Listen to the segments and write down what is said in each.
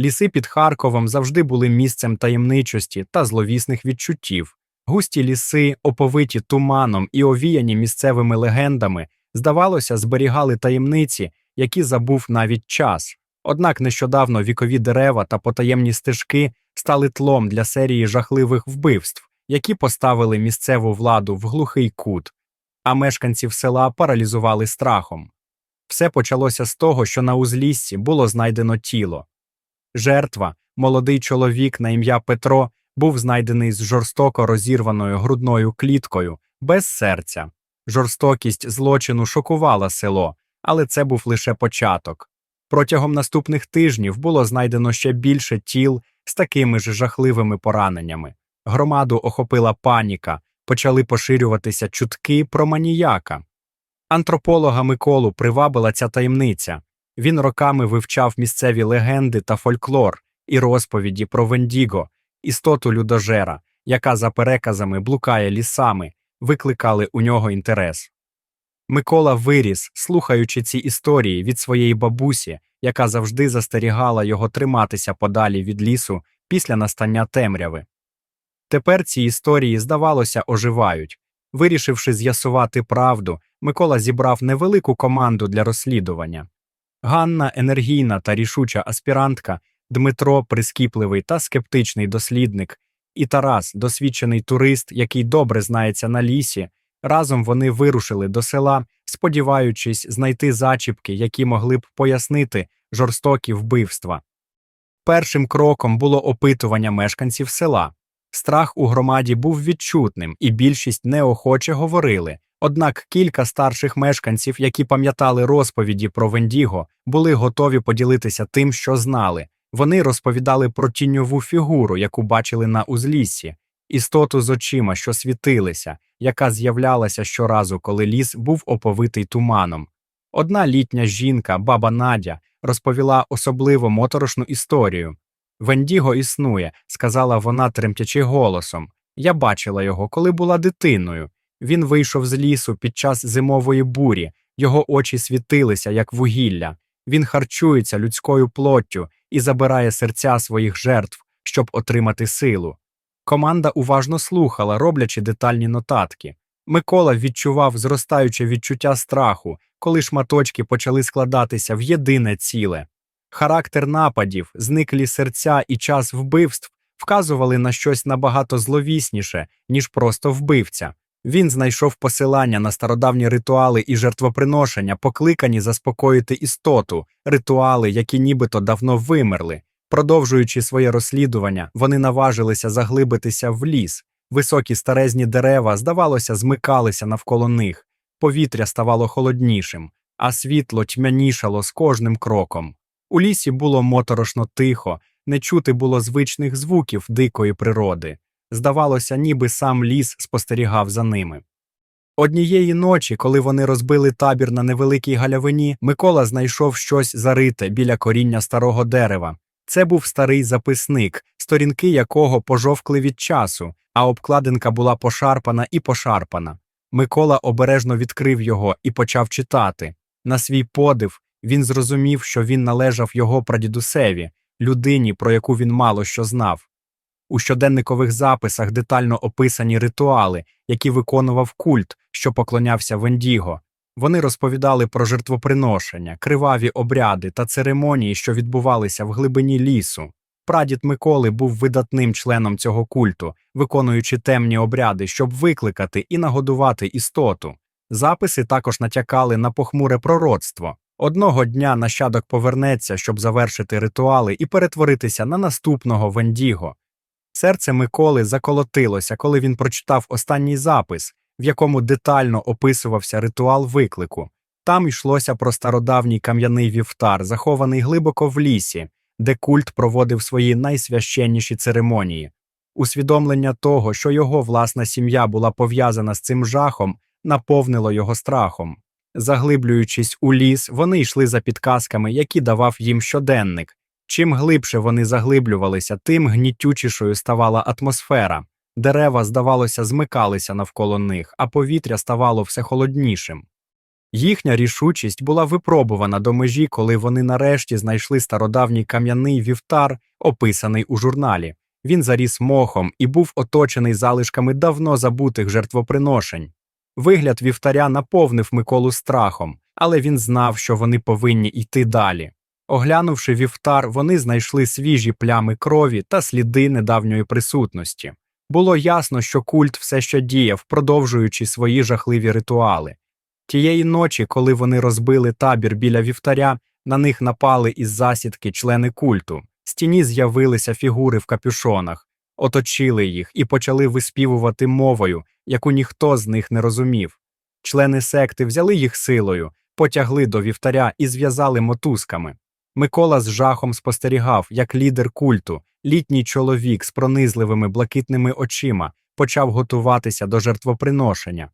Ліси під Харковом завжди були місцем таємничості та зловісних відчуттів. Густі ліси, оповиті туманом і овіяні місцевими легендами, здавалося, зберігали таємниці, які забув навіть час. Однак нещодавно вікові дерева та потаємні стежки стали тлом для серії жахливих вбивств, які поставили місцеву владу в глухий кут, а мешканців села паралізували страхом. Все почалося з того, що на узліссі було знайдено тіло. Жертва, молодий чоловік на ім'я Петро, був знайдений з жорстоко розірваною грудною кліткою, без серця. Жорстокість злочину шокувала село, але це був лише початок. Протягом наступних тижнів було знайдено ще більше тіл з такими ж жахливими пораненнями. Громаду охопила паніка, почали поширюватися чутки про маніяка. Антрополога Миколу привабила ця таємниця. Він роками вивчав місцеві легенди та фольклор і розповіді про Вендіго, істоту людожера, яка за переказами блукає лісами, викликали у нього інтерес. Микола виріс, слухаючи ці історії від своєї бабусі, яка завжди застерігала його триматися подалі від лісу після настання темряви. Тепер ці історії, здавалося, оживають. Вирішивши з'ясувати правду, Микола зібрав невелику команду для розслідування. Ганна енергійна та рішуча аспірантка, Дмитро прискіпливий та скептичний дослідник, і Тарас досвідчений турист, який добре знається на лісі. Разом вони вирушили до села, сподіваючись знайти зачіпки, які могли б пояснити жорстокі вбивства. Першим кроком було опитування мешканців села. Страх у громаді був відчутним, і більшість неохоче говорили. Однак кілька старших мешканців, які пам'ятали розповіді про Вендіго, були готові поділитися тим, що знали. Вони розповідали про тіньову фігуру, яку бачили на узліссі, істоту з очима, що світилися, яка з'являлася щоразу, коли ліс був оповитий туманом. Одна літня жінка, баба Надя, розповіла особливо моторошну історію. Вендіго існує, сказала вона тремтячи голосом. Я бачила його, коли була дитиною. Він вийшов з лісу під час зимової бурі, його очі світилися, як вугілля. Він харчується людською плоттю і забирає серця своїх жертв, щоб отримати силу. Команда уважно слухала, роблячи детальні нотатки. Микола відчував зростаюче відчуття страху, коли шматочки почали складатися в єдине ціле. Характер нападів, зниклі серця і час вбивств вказували на щось набагато зловісніше, ніж просто вбивця. Він знайшов посилання на стародавні ритуали і жертвоприношення, покликані заспокоїти істоту, ритуали, які нібито давно вимерли. Продовжуючи своє розслідування, вони наважилися заглибитися в ліс. Високі старезні дерева, здавалося, змикалися навколо них, повітря ставало холоднішим, а світло тьмянішало з кожним кроком. У лісі було моторошно тихо, не чути було звичних звуків дикої природи. Здавалося, ніби сам ліс спостерігав за ними. Однієї ночі, коли вони розбили табір на невеликій галявині, Микола знайшов щось зарите біля коріння старого дерева. Це був старий записник, сторінки якого пожовкли від часу, а обкладинка була пошарпана і пошарпана. Микола обережно відкрив його і почав читати. На свій подив він зрозумів, що він належав його прадідусеві, людині, про яку він мало що знав. У щоденникових записах детально описані ритуали, які виконував культ, що поклонявся Вендіго. Вони розповідали про жертвоприношення, криваві обряди та церемонії, що відбувалися в глибині лісу. Прадід Миколи був видатним членом цього культу, виконуючи темні обряди, щоб викликати і нагодувати істоту. Записи також натякали на похмуре пророцтво. Одного дня нащадок повернеться, щоб завершити ритуали і перетворитися на наступного Вендіго. Серце Миколи заколотилося, коли він прочитав останній запис, в якому детально описувався ритуал виклику. Там йшлося про стародавній кам'яний вівтар, захований глибоко в лісі, де культ проводив свої найсвященніші церемонії. Усвідомлення того, що його власна сім'я була пов'язана з цим жахом, наповнило його страхом. Заглиблюючись у ліс, вони йшли за підказками, які давав їм щоденник. Чим глибше вони заглиблювалися, тим гнітючішою ставала атмосфера. Дерева, здавалося, змикалися навколо них, а повітря ставало все холоднішим. Їхня рішучість була випробувана до межі, коли вони нарешті знайшли стародавній кам'яний вівтар, описаний у журналі. Він заріс мохом і був оточений залишками давно забутих жертвоприношень. Вигляд вівтаря наповнив Миколу страхом, але він знав, що вони повинні йти далі. Оглянувши вівтар, вони знайшли свіжі плями крові та сліди недавньої присутності. Було ясно, що культ все ще діяв, продовжуючи свої жахливі ритуали. Тієї ночі, коли вони розбили табір біля вівтаря, на них напали із засідки члени культу. З тіні з'явилися фігури в капюшонах, оточили їх і почали виспівувати мовою, яку ніхто з них не розумів. Члени секти взяли їх силою, потягли до вівтаря і зв'язали мотузками. Микола з жахом спостерігав, як лідер культу, літній чоловік з пронизливими блакитними очима, почав готуватися до жертвоприношення.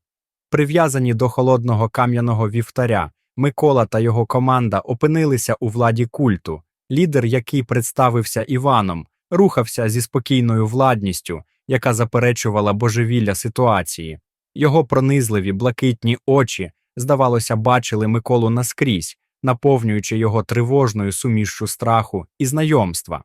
Прив'язані до холодного кам'яного вівтаря, Микола та його команда опинилися у владі культу. Лідер, який представився Іваном, рухався зі спокійною владністю, яка заперечувала божевілля ситуації. Його пронизливі блакитні очі, здавалося, бачили Миколу наскрізь, наповнюючи його тривожною сумішшю страху і знайомства.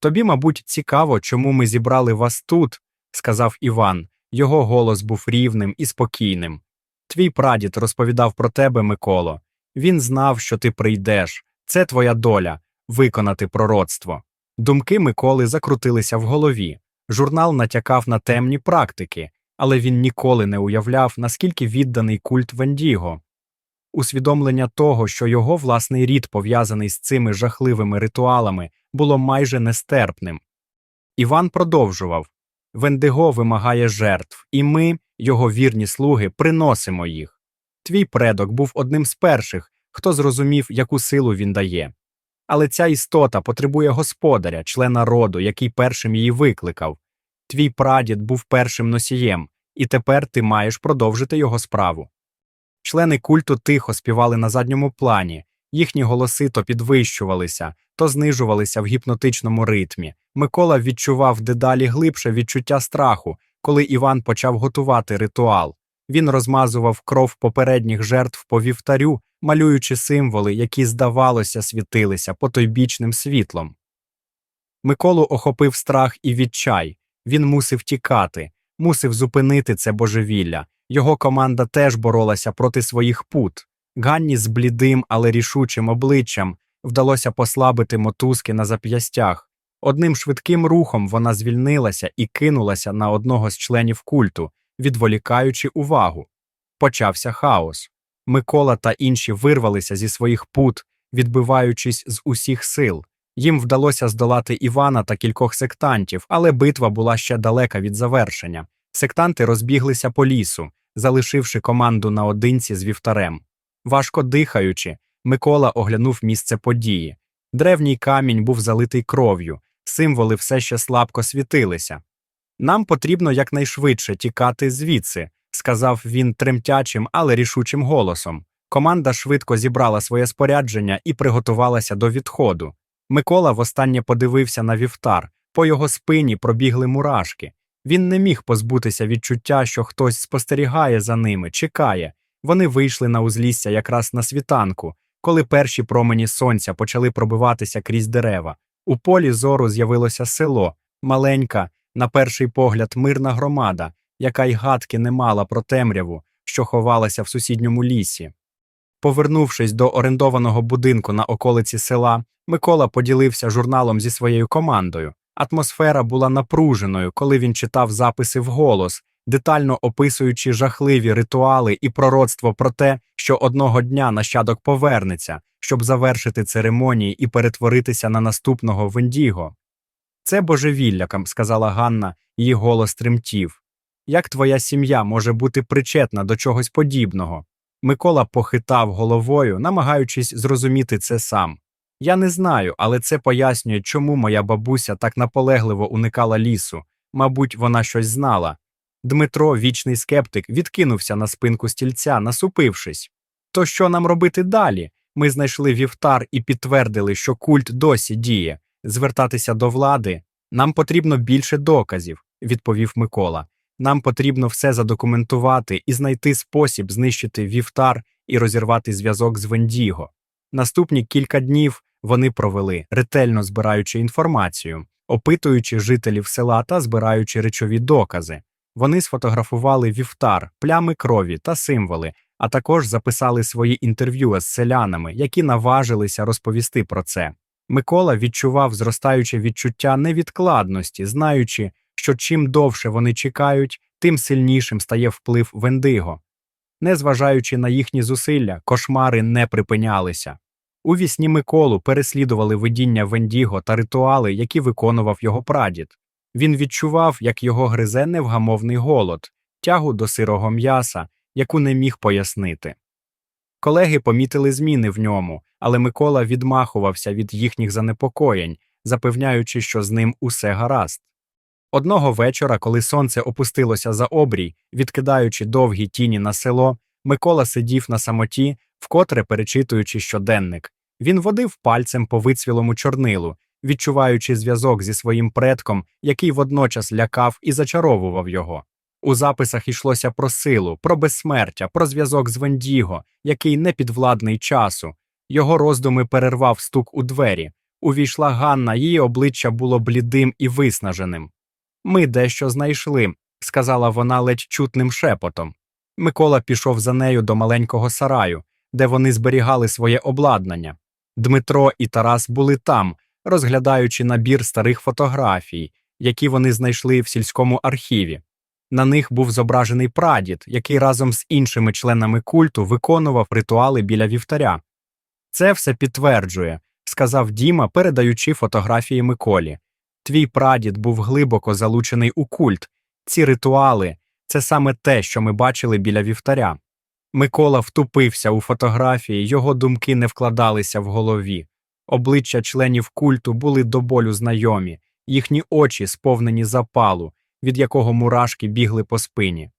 Тобі, мабуть, цікаво, чому ми зібрали вас тут, сказав Іван. Його голос був рівним і спокійним. Твій прадід розповідав про тебе, Миколо. Він знав, що ти прийдеш. Це твоя доля виконати пророцтво. Думки Миколи закрутилися в голові. Журнал натякав на темні практики, але він ніколи не уявляв, наскільки відданий культ Вендіго. Усвідомлення того, що його власний рід пов'язаний з цими жахливими ритуалами, було майже нестерпним. Іван продовжував Вендиго вимагає жертв, і ми, його вірні слуги, приносимо їх. Твій предок був одним з перших, хто зрозумів, яку силу він дає. Але ця істота потребує господаря, члена роду, який першим її викликав. Твій прадід був першим носієм, і тепер ти маєш продовжити його справу. Члени культу тихо співали на задньому плані, їхні голоси то підвищувалися, то знижувалися в гіпнотичному ритмі. Микола відчував дедалі глибше відчуття страху, коли Іван почав готувати ритуал. Він розмазував кров попередніх жертв по вівтарю, малюючи символи, які, здавалося, світилися потойбічним світлом. Миколу охопив страх і відчай. Він мусив тікати, мусив зупинити це божевілля. Його команда теж боролася проти своїх пут. Ганні з блідим, але рішучим обличчям вдалося послабити мотузки на зап'ястях. Одним швидким рухом вона звільнилася і кинулася на одного з членів культу, відволікаючи увагу. Почався хаос. Микола та інші вирвалися зі своїх пут, відбиваючись з усіх сил. Їм вдалося здолати Івана та кількох сектантів, але битва була ще далека від завершення. Сектанти розбіглися по лісу, залишивши команду наодинці з вівтарем. Важко дихаючи, Микола оглянув місце події. Древній камінь був залитий кров'ю, символи все ще слабко світилися. Нам потрібно якнайшвидше тікати звідси, сказав він тремтячим, але рішучим голосом. Команда швидко зібрала своє спорядження і приготувалася до відходу. Микола востаннє подивився на вівтар, по його спині пробігли мурашки. Він не міг позбутися відчуття, що хтось спостерігає за ними, чекає. Вони вийшли на узлісся якраз на світанку, коли перші промені сонця почали пробиватися крізь дерева. У полі зору з'явилося село, маленька, на перший погляд, мирна громада, яка й гадки не мала про темряву, що ховалася в сусідньому лісі. Повернувшись до орендованого будинку на околиці села, Микола поділився журналом зі своєю командою. Атмосфера була напруженою, коли він читав записи вголос, детально описуючи жахливі ритуали і пророцтво про те, що одного дня нащадок повернеться, щоб завершити церемонії і перетворитися на наступного Вендіго. Це божевіллякам, сказала Ганна, її голос тремтів. Як твоя сім'я може бути причетна до чогось подібного? Микола похитав головою, намагаючись зрозуміти це сам. Я не знаю, але це пояснює, чому моя бабуся так наполегливо уникала лісу. Мабуть, вона щось знала. Дмитро, вічний скептик, відкинувся на спинку стільця, насупившись. То що нам робити далі? Ми знайшли вівтар і підтвердили, що культ досі діє. Звертатися до влади. Нам потрібно більше доказів, відповів Микола. Нам потрібно все задокументувати і знайти спосіб знищити вівтар і розірвати зв'язок з Вендіго. Наступні кілька днів вони провели, ретельно збираючи інформацію, опитуючи жителів села та збираючи речові докази. Вони сфотографували вівтар, плями крові та символи, а також записали свої інтерв'ю з селянами, які наважилися розповісти про це. Микола відчував зростаюче відчуття невідкладності, знаючи, що чим довше вони чекають, тим сильнішим стає вплив Вендиго. Незважаючи на їхні зусилля, кошмари не припинялися. У вісні Миколу переслідували видіння Вендіго та ритуали, які виконував його прадід. Він відчував, як його гризе невгамовний голод, тягу до сирого м'яса, яку не міг пояснити. Колеги помітили зміни в ньому, але Микола відмахувався від їхніх занепокоєнь, запевняючи, що з ним усе гаразд. Одного вечора, коли сонце опустилося за обрій, відкидаючи довгі тіні на село, Микола сидів на самоті, вкотре перечитуючи щоденник. Він водив пальцем по вицвілому чорнилу, відчуваючи зв'язок зі своїм предком, який водночас лякав і зачаровував його. У записах йшлося про силу, про безсмертя, про зв'язок з Вендіго, який не підвладний часу. Його роздуми перервав стук у двері. Увійшла Ганна, її обличчя було блідим і виснаженим. Ми дещо знайшли, сказала вона ледь чутним шепотом. Микола пішов за нею до маленького сараю, де вони зберігали своє обладнання. Дмитро і Тарас були там, розглядаючи набір старих фотографій, які вони знайшли в сільському архіві. На них був зображений прадід, який разом з іншими членами культу виконував ритуали біля вівтаря. Це все підтверджує, сказав Діма, передаючи фотографії Миколі. Твій прадід був глибоко залучений у культ. Ці ритуали це саме те, що ми бачили біля вівтаря. Микола втупився у фотографії, його думки не вкладалися в голові. Обличчя членів культу були до болю знайомі, їхні очі сповнені запалу, від якого мурашки бігли по спині.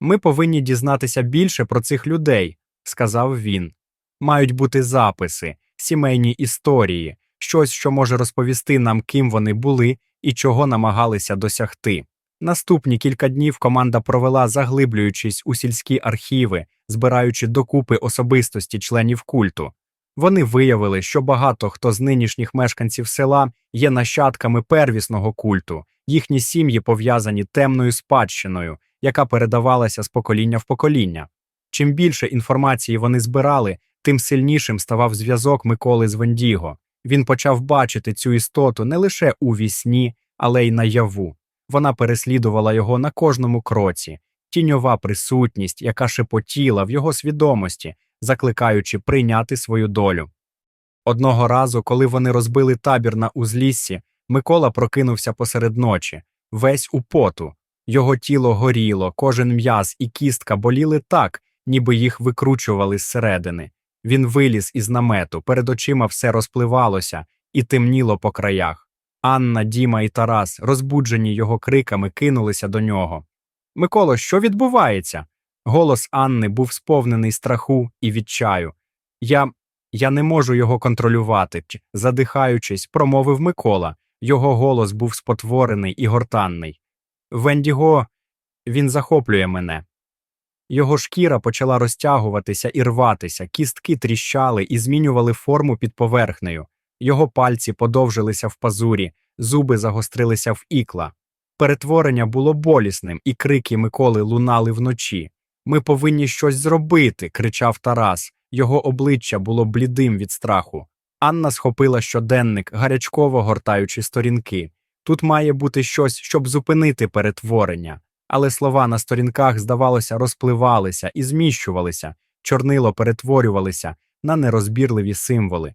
Ми повинні дізнатися більше про цих людей, сказав він. Мають бути записи, сімейні історії, щось, що може розповісти нам, ким вони були і чого намагалися досягти. Наступні кілька днів команда провела, заглиблюючись у сільські архіви, збираючи докупи особистості членів культу. Вони виявили, що багато хто з нинішніх мешканців села є нащадками первісного культу, їхні сім'ї пов'язані темною спадщиною, яка передавалася з покоління в покоління. Чим більше інформації вони збирали, тим сильнішим ставав зв'язок Миколи з Вендіго. Він почав бачити цю істоту не лише у вісні, але й наяву. Вона переслідувала його на кожному кроці, тіньова присутність, яка шепотіла в його свідомості, закликаючи прийняти свою долю. Одного разу, коли вони розбили табір на узліссі, Микола прокинувся посеред ночі, весь у поту. Його тіло горіло, кожен м'яз і кістка боліли так, ніби їх викручували зсередини. Він виліз із намету, перед очима все розпливалося і темніло по краях. Анна, Діма і Тарас, розбуджені його криками, кинулися до нього. Миколо, що відбувається? Голос Анни був сповнений страху і відчаю. Я я не можу його контролювати, задихаючись, промовив Микола. Його голос був спотворений і гортанний. Вендіго, він захоплює мене. Його шкіра почала розтягуватися і рватися, кістки тріщали і змінювали форму під поверхнею. Його пальці подовжилися в пазурі, зуби загострилися в ікла. Перетворення було болісним, і крики Миколи лунали вночі. Ми повинні щось зробити, кричав Тарас. Його обличчя було блідим від страху. Анна схопила щоденник, гарячково гортаючи сторінки. Тут має бути щось, щоб зупинити перетворення. Але слова на сторінках, здавалося, розпливалися і зміщувалися, чорнило перетворювалися на нерозбірливі символи.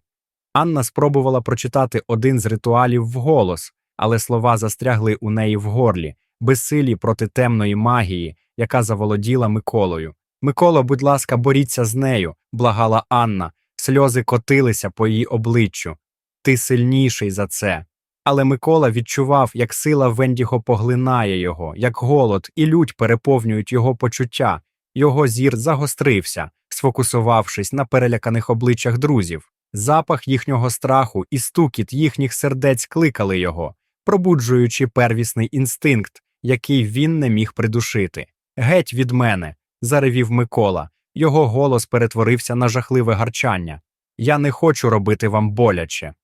Анна спробувала прочитати один з ритуалів вголос, але слова застрягли у неї в горлі, безсилі проти темної магії, яка заволоділа Миколою. Микола, будь ласка, боріться з нею, благала Анна, сльози котилися по її обличчю. Ти сильніший за це. Але Микола відчував, як сила Вендіго поглинає його, як голод і лють переповнюють його почуття. Його зір загострився, сфокусувавшись на переляканих обличчях друзів. Запах їхнього страху і стукіт їхніх сердець кликали його, пробуджуючи первісний інстинкт, який він не міг придушити. Геть від мене, заревів Микола. Його голос перетворився на жахливе гарчання. Я не хочу робити вам боляче.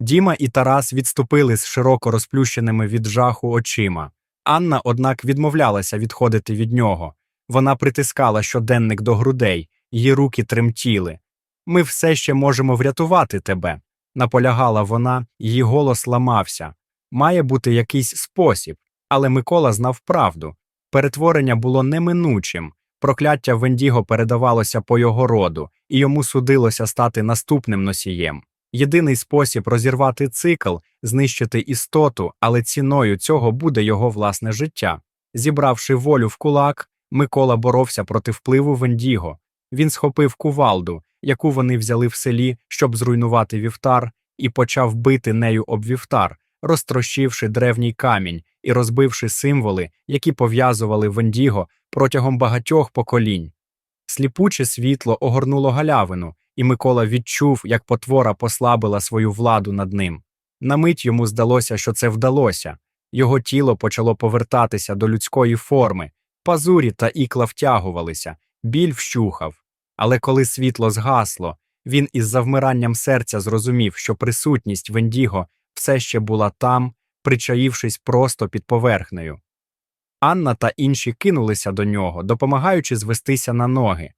Діма і Тарас відступили з широко розплющеними від жаху очима. Анна, однак, відмовлялася відходити від нього. Вона притискала щоденник до грудей, її руки тремтіли. Ми все ще можемо врятувати тебе, наполягала вона, її голос ламався. Має бути якийсь спосіб, але Микола знав правду. Перетворення було неминучим. Прокляття Вендіго передавалося по його роду, і йому судилося стати наступним носієм. Єдиний спосіб розірвати цикл знищити істоту, але ціною цього буде його власне життя. Зібравши волю в кулак, Микола боровся проти впливу Вендіго. Він схопив кувалду, яку вони взяли в селі, щоб зруйнувати вівтар, і почав бити нею об вівтар, розтрощивши древній камінь і розбивши символи, які пов'язували Вендіго протягом багатьох поколінь. Сліпуче світло огорнуло галявину, і Микола відчув, як потвора послабила свою владу над ним. На мить йому здалося, що це вдалося. Його тіло почало повертатися до людської форми, пазурі та ікла втягувалися, біль вщухав. Але коли світло згасло, він із завмиранням серця зрозумів, що присутність Вендіго все ще була там, причаївшись просто під поверхнею. Анна та інші кинулися до нього, допомагаючи звестися на ноги.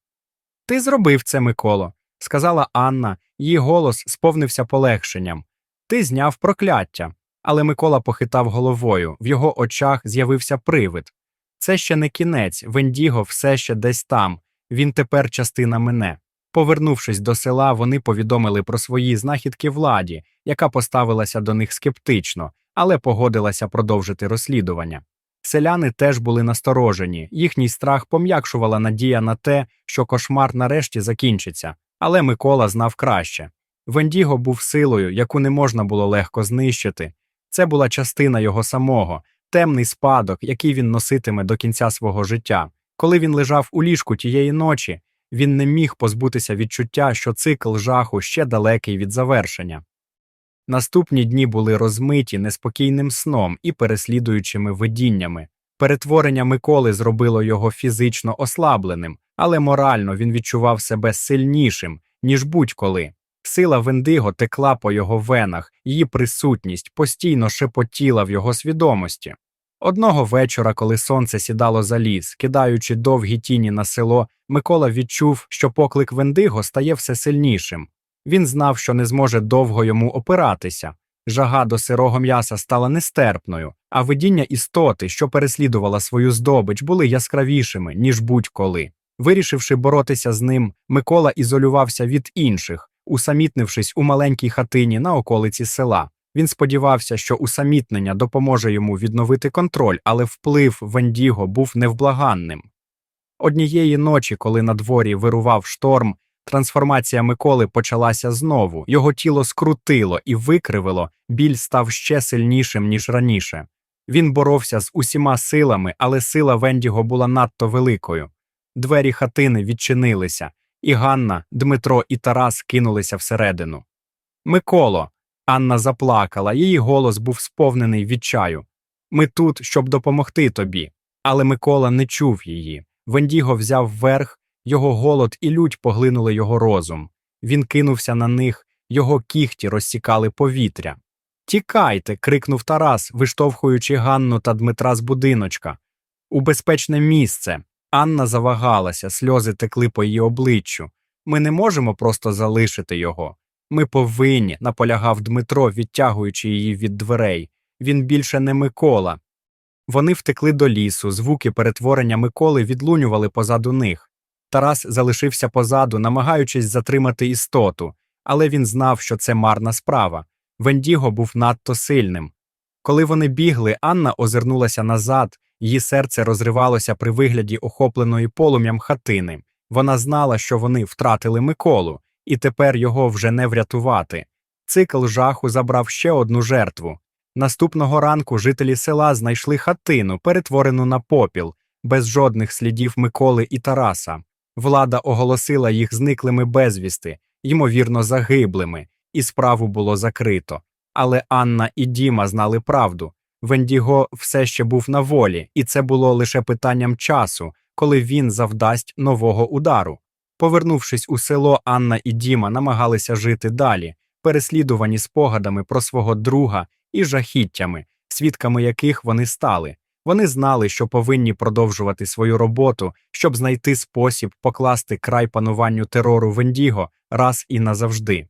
Ти зробив це, Миколо, сказала Анна, її голос сповнився полегшенням. Ти зняв прокляття. Але Микола похитав головою, в його очах з'явився привид. Це ще не кінець, Вендіго все ще десь там, він тепер частина мене. Повернувшись до села, вони повідомили про свої знахідки владі, яка поставилася до них скептично, але погодилася продовжити розслідування. Селяни теж були насторожені, їхній страх пом'якшувала надія на те, що кошмар нарешті закінчиться, але Микола знав краще. Вендіго був силою, яку не можна було легко знищити. Це була частина його самого, темний спадок, який він носитиме до кінця свого життя. Коли він лежав у ліжку тієї ночі, він не міг позбутися відчуття, що цикл жаху ще далекий від завершення. Наступні дні були розмиті неспокійним сном і переслідуючими видіннями. Перетворення Миколи зробило його фізично ослабленим, але морально він відчував себе сильнішим, ніж будь-коли. Сила Вендиго текла по його венах, її присутність постійно шепотіла в його свідомості. Одного вечора, коли сонце сідало за ліс, кидаючи довгі тіні на село, Микола відчув, що поклик Вендиго стає все сильнішим. Він знав, що не зможе довго йому опиратися. Жага до сирого м'яса стала нестерпною, а видіння істоти, що переслідувала свою здобич, були яскравішими, ніж будь-коли. Вирішивши боротися з ним, Микола ізолювався від інших, усамітнившись у маленькій хатині на околиці села. Він сподівався, що усамітнення допоможе йому відновити контроль, але вплив Вендіго був невблаганним. Однієї ночі, коли на дворі вирував шторм, трансформація Миколи почалася знову, його тіло скрутило і викривило, біль став ще сильнішим, ніж раніше. Він боровся з усіма силами, але сила Вендіго була надто великою. Двері хатини відчинилися, і Ганна, Дмитро і Тарас кинулися всередину. Миколо. Анна заплакала, її голос був сповнений відчаю. Ми тут, щоб допомогти тобі. Але Микола не чув її. Вендіго взяв верх, його голод і лють поглинули його розум. Він кинувся на них, його кіхті розсікали повітря. Тікайте. крикнув Тарас, виштовхуючи Ганну та Дмитра з будиночка. У безпечне місце. Анна завагалася, сльози текли по її обличчю. Ми не можемо просто залишити його. Ми повинні, наполягав Дмитро, відтягуючи її від дверей. Він більше не Микола. Вони втекли до лісу, звуки перетворення Миколи відлунювали позаду них. Тарас залишився позаду, намагаючись затримати істоту, але він знав, що це марна справа. Вендіго був надто сильним. Коли вони бігли, Анна озирнулася назад, її серце розривалося при вигляді охопленої полум'ям хатини. Вона знала, що вони втратили Миколу, і тепер його вже не врятувати. Цикл жаху забрав ще одну жертву. Наступного ранку жителі села знайшли хатину, перетворену на попіл, без жодних слідів Миколи і Тараса. Влада оголосила їх зниклими безвісти, ймовірно, загиблими, і справу було закрито. Але Анна і Діма знали правду. Вендіго все ще був на волі, і це було лише питанням часу, коли він завдасть нового удару. Повернувшись у село, Анна і Діма намагалися жити далі, переслідувані спогадами про свого друга і жахіттями, свідками яких вони стали. Вони знали, що повинні продовжувати свою роботу, щоб знайти спосіб покласти край пануванню терору Вендіго раз і назавжди.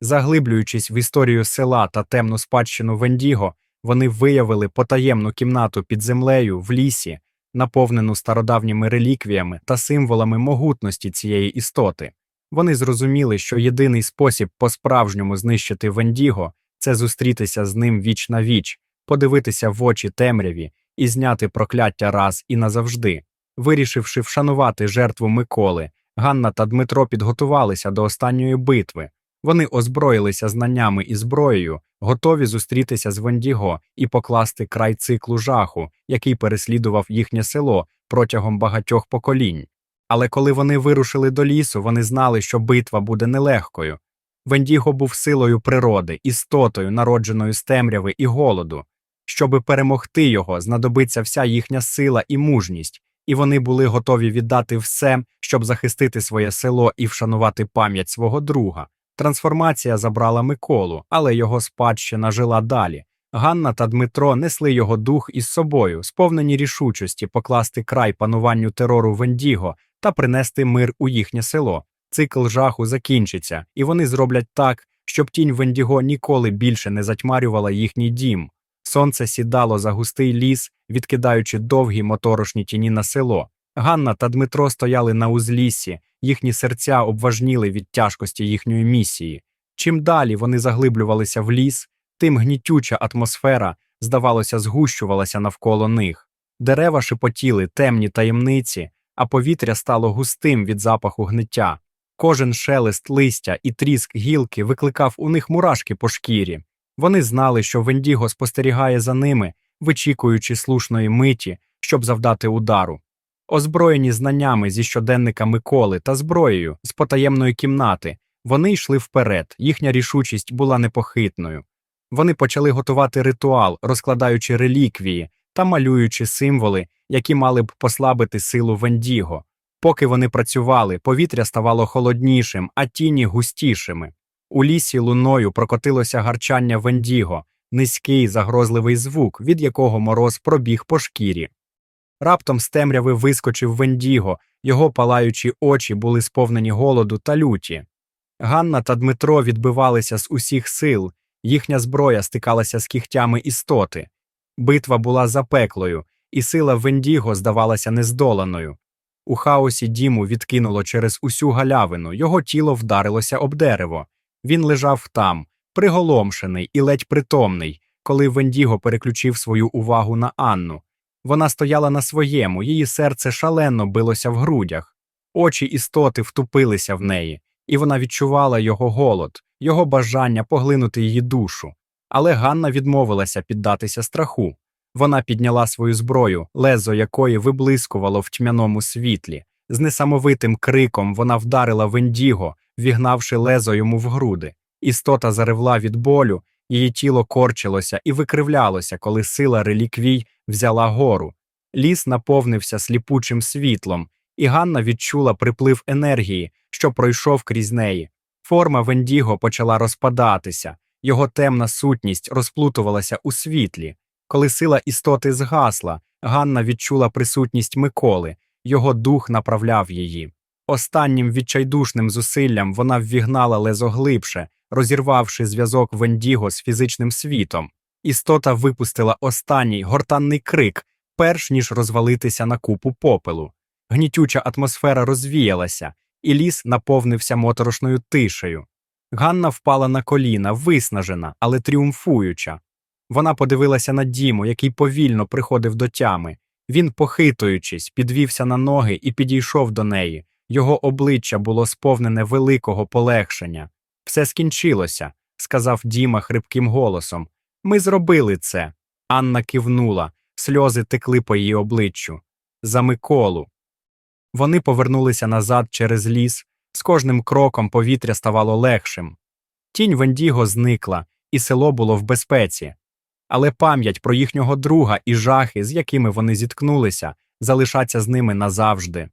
Заглиблюючись в історію села та темну спадщину Вендіго, вони виявили потаємну кімнату під землею в лісі, наповнену стародавніми реліквіями та символами могутності цієї істоти. Вони зрозуміли, що єдиний спосіб по-справжньому знищити Вендіго це зустрітися з ним віч на віч, подивитися в очі темряві і зняти прокляття раз і назавжди. Вирішивши вшанувати жертву Миколи, Ганна та Дмитро підготувалися до останньої битви. Вони озброїлися знаннями і зброєю, готові зустрітися з Вендіго і покласти край циклу жаху, який переслідував їхнє село протягом багатьох поколінь. Але коли вони вирушили до лісу, вони знали, що битва буде нелегкою. Вендіго був силою природи, істотою, народженою з темряви і голоду. Щоби перемогти його, знадобиться вся їхня сила і мужність, і вони були готові віддати все, щоб захистити своє село і вшанувати пам'ять свого друга. Трансформація забрала Миколу, але його спадщина жила далі. Ганна та Дмитро несли його дух із собою, сповнені рішучості покласти край пануванню терору Вендіго та принести мир у їхнє село. Цикл жаху закінчиться, і вони зроблять так, щоб тінь Вендіго ніколи більше не затьмарювала їхній дім. Сонце сідало за густий ліс, відкидаючи довгі моторошні тіні на село. Ганна та Дмитро стояли на узліссі, їхні серця обважніли від тяжкості їхньої місії. Чим далі вони заглиблювалися в ліс, тим гнітюча атмосфера, здавалося, згущувалася навколо них. Дерева шепотіли темні таємниці, а повітря стало густим від запаху гниття. Кожен шелест листя і тріск гілки викликав у них мурашки по шкірі. Вони знали, що Вендіго спостерігає за ними, вичікуючи слушної миті, щоб завдати удару. Озброєні знаннями зі щоденника Миколи та зброєю з потаємної кімнати, вони йшли вперед, їхня рішучість була непохитною. Вони почали готувати ритуал, розкладаючи реліквії та малюючи символи, які мали б послабити силу Вендіго. Поки вони працювали, повітря ставало холоднішим, а тіні густішими. У лісі луною прокотилося гарчання Вендіго, низький загрозливий звук, від якого мороз пробіг по шкірі. Раптом з темряви вискочив Вендіго, його палаючі очі були сповнені голоду та люті. Ганна та Дмитро відбивалися з усіх сил, їхня зброя стикалася з кігтями істоти. Битва була запеклою, і сила Вендіго здавалася нездоланою. У хаосі Діму відкинуло через усю галявину, його тіло вдарилося об дерево. Він лежав там, приголомшений і ледь притомний, коли Вендіго переключив свою увагу на Анну. Вона стояла на своєму, її серце шалено билося в грудях, очі істоти втупилися в неї, і вона відчувала його голод, його бажання поглинути її душу. Але Ганна відмовилася піддатися страху. Вона підняла свою зброю, лезо якої виблискувало в тьмяному світлі. З несамовитим криком вона вдарила Вендіго, вігнавши лезо йому в груди. Істота заревла від болю, її тіло корчилося і викривлялося, коли сила реліквій взяла гору. Ліс наповнився сліпучим світлом, і Ганна відчула приплив енергії, що пройшов крізь неї. Форма Вендіго почала розпадатися, його темна сутність розплутувалася у світлі. Коли сила істоти згасла, Ганна відчула присутність Миколи, його дух направляв її. Останнім відчайдушним зусиллям вона ввігнала лезо глибше, розірвавши зв'язок Вендіго з фізичним світом. Істота випустила останній гортанний крик, перш ніж розвалитися на купу попелу. Гнітюча атмосфера розвіялася, і ліс наповнився моторошною тишею. Ганна впала на коліна, виснажена, але тріумфуюча. Вона подивилася на Діму, який повільно приходив до тями. Він, похитуючись, підвівся на ноги і підійшов до неї. Його обличчя було сповнене великого полегшення. Все скінчилося, сказав Діма хрипким голосом. Ми зробили це. Анна кивнула, сльози текли по її обличчю. За Миколу. Вони повернулися назад через ліс, з кожним кроком повітря ставало легшим. Тінь Вендіго зникла, і село було в безпеці. Але пам'ять про їхнього друга і жахи, з якими вони зіткнулися, залишаться з ними назавжди.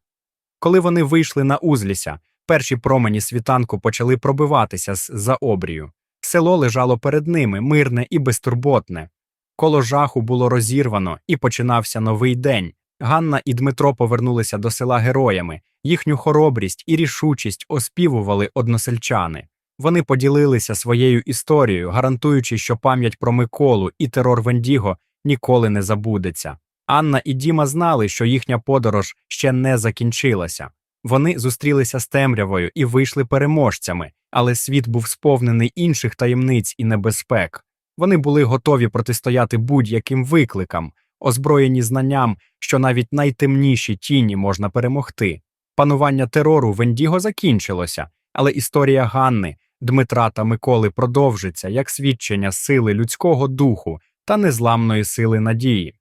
Коли вони вийшли на узліся, Перші промені світанку почали пробиватися з за обрію. Село лежало перед ними, мирне і безтурботне. Коло жаху було розірвано, і починався новий день. Ганна і Дмитро повернулися до села героями. Їхню хоробрість і рішучість оспівували односельчани. Вони поділилися своєю історією, гарантуючи, що пам'ять про Миколу і терор Вендіго ніколи не забудеться. Анна і Діма знали, що їхня подорож ще не закінчилася. Вони зустрілися з темрявою і вийшли переможцями, але світ був сповнений інших таємниць і небезпек. Вони були готові протистояти будь-яким викликам, озброєні знанням, що навіть найтемніші тіні можна перемогти. Панування терору Вендіго закінчилося, але історія Ганни, Дмитра та Миколи продовжиться як свідчення сили людського духу та незламної сили надії.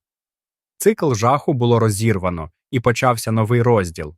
Цикл жаху було розірвано, і почався новий розділ.